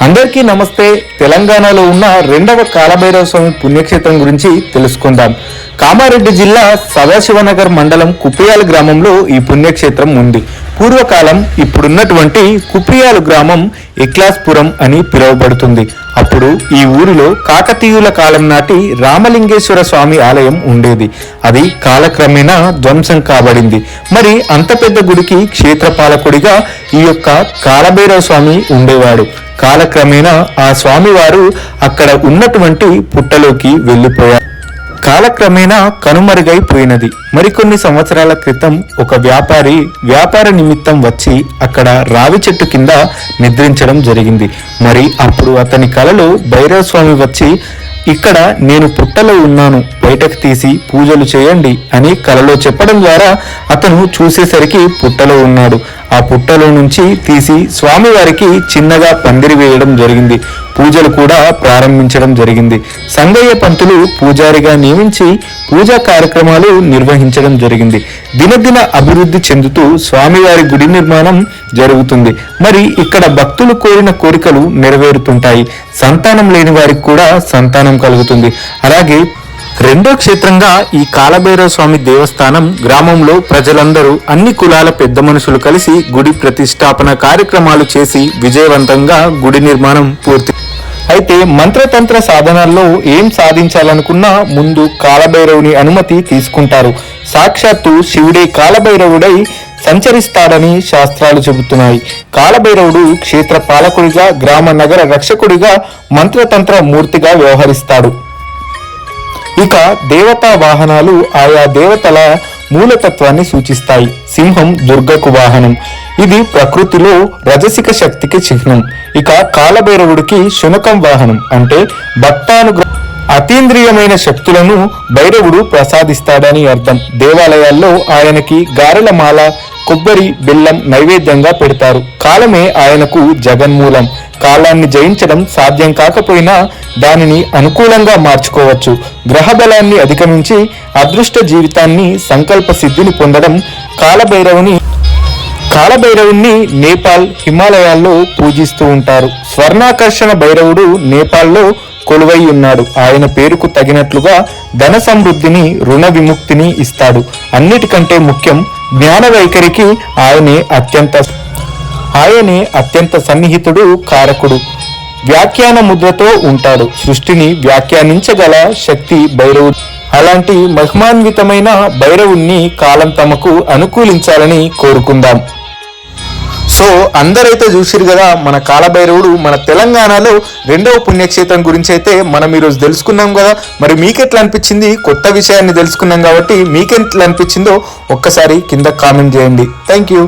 అందరికీ నమస్తే. తెలంగాణలో ఉన్న రెండవ కాలభైరవ స్వామి పుణ్యక్షేత్రం గురించి తెలుసుకుందాం. కామారెడ్డి జిల్లా సదాశివనగర్ మండలం కుప్పియాల గ్రామంలో ఈ పుణ్యక్షేత్రం ఉంది. పూర్వకాలం ఇప్పుడున్నటువంటి కుప్రియాలు గ్రామం ఇక్లాస్పురం అని పిలువబడుతుంది. అప్పుడు ఈ ఊరిలో కాకతీయుల కాలం నాటి రామలింగేశ్వర స్వామి ఆలయం ఉండేది. అది కాలక్రమేణా ధ్వంసం కాబడింది. మరి అంత పెద్ద గుడికి క్షేత్రపాలకుడిగా ఈ యొక్క కాలభైరవ స్వామి ఉండేవాడు. కాలక్రమేణా ఆ స్వామివారు అక్కడ ఉన్నటువంటి పుట్టలోకి వెళ్ళిపోయారు. కాలక్రమేణా కనుమరుగైపోయినది. మరికొన్ని సంవత్సరాల క్రితం ఒక వ్యాపారి వ్యాపార నిమిత్తం వచ్చి అక్కడ రావి చెట్టు కింద నిద్రించడం జరిగింది. మరి అప్పుడు అతని కలలో భైరవ స్వామి వచ్చి ఇక్కడ నేను పుట్టలో ఉన్నాను బయటకు తీసి పూజలు చేయండి అని కలలో చెప్పడం ద్వారా అతను చూసేసరికి పుట్టలో ఉన్నాడు. ఆ పుట్టలో నుంచి తీసి స్వామివారికి చిన్నగా పందిరి వేయడం జరిగింది. పూజలు కూడా ప్రారంభించడం జరిగింది. సంగయ్య పంతులు పూజారిగా నియమించి పూజా కార్యక్రమాలు నిర్వహించడం జరిగింది. దినదిన అభివృద్ధి చెందుతూ స్వామివారి గుడి నిర్మాణం జరుగుతుంది. మరి ఇక్కడ భక్తులు కోరిన కోరికలు నెరవేరుతుంటాయి. సంతానం లేని వారికి కూడా సంతానం కలుగుతుంది. అలాగే రెండో క్షేత్రంగా ఈ కాలభైరవ స్వామి దేవస్థానం గ్రామంలో ప్రజలందరూ అన్ని కులాల పెద్ద మనుషులు కలిసి గుడి ప్రతిష్టాపన కార్యక్రమాలు చేసి విజయవంతంగా గుడి నిర్మాణం పూర్తి అయితే మంత్రతంత్ర సాధనాల్లో ఏం సాధించాలనుకున్నా ముందు కాలభైరవుని అనుమతి తీసుకుంటారు. సాక్షాత్తు శివుడే కాలభైరవుడై సంచరిస్తాడని శాస్త్రాలు చెబుతున్నాయి. కాలభైరవుడు క్షేత్ర పాలకుడిగా గ్రామ నగర రక్షకుడిగా మంత్రతంత్ర మూర్తిగా వ్యవహరిస్తాడు. ఇక దేవతా వాహనాలు ఆయా దేవతల మూలతత్వాన్ని సూచిస్తాయి. సింహం దుర్గకు వాహనం. ఇది ప్రకృతిలో రజసిక శక్తికి చిహ్నం. ఇక కాలభైరవుడికి శునకం వాహనం అంటే భక్తానుగ్రహ. అతీంద్రియమైన శక్తులను భైరవుడు ప్రసాదిస్తాడని అర్థం. దేవాలయాల్లో ఆయనకి గారెల మాల కొబ్బరి బెల్లం నైవేద్యంగా పెడతారు. కాలమే ఆయనకు జగన్మూలం. కాలాన్ని జయించడం సాధ్యం కాకపోయినా దానిని అనుకూలంగా మార్చుకోవచ్చు. గ్రహబలాన్ని అధిగమించి అదృష్ట జీవితాన్ని సంకల్ప సిద్ధిని పొందడం కాలభైరవుని కాలభైరవుణ్ణి నేపాల్ హిమాలయాల్లో పూజిస్తూ ఉంటారు. స్వర్ణాకర్షణ భైరవుడు నేపాల్లో కొలువై ఉన్నాడు. ఆయన పేరుకు తగినట్లుగా ధన సమృద్ధిని రుణ విముక్తిని ఇస్తాడు. అన్నిటికంటే ముఖ్యం జ్ఞాన వైఖరికి ఆయనే అత్యంత ఆయనే అత్యంత సన్నిహితుడు కారకుడు. వ్యాఖ్యాన ముద్రతో ఉంటాడు. సృష్టిని వ్యాఖ్యానించగల శక్తి భైరవుడు. అలాంటి మహిమాన్వితమైన భైరవుణ్ణి కాలం తమకు అనుకూలించాలని కోరుకుందాం. సో అందరైతే చూసిరు కదా మన కాలభైరవుడు మన తెలంగాణలో రెండవ పుణ్యక్షేత్రం గురించి అయితే మనం ఈరోజు తెలుసుకున్నాం కదా. మరి మీకెట్లా అనిపించింది కొత్త విషయాన్ని తెలుసుకున్నాం కాబట్టి మీకెట్లా అనిపించిందో ఒక్కసారి కింద కామెంట్ చేయండి. Thank you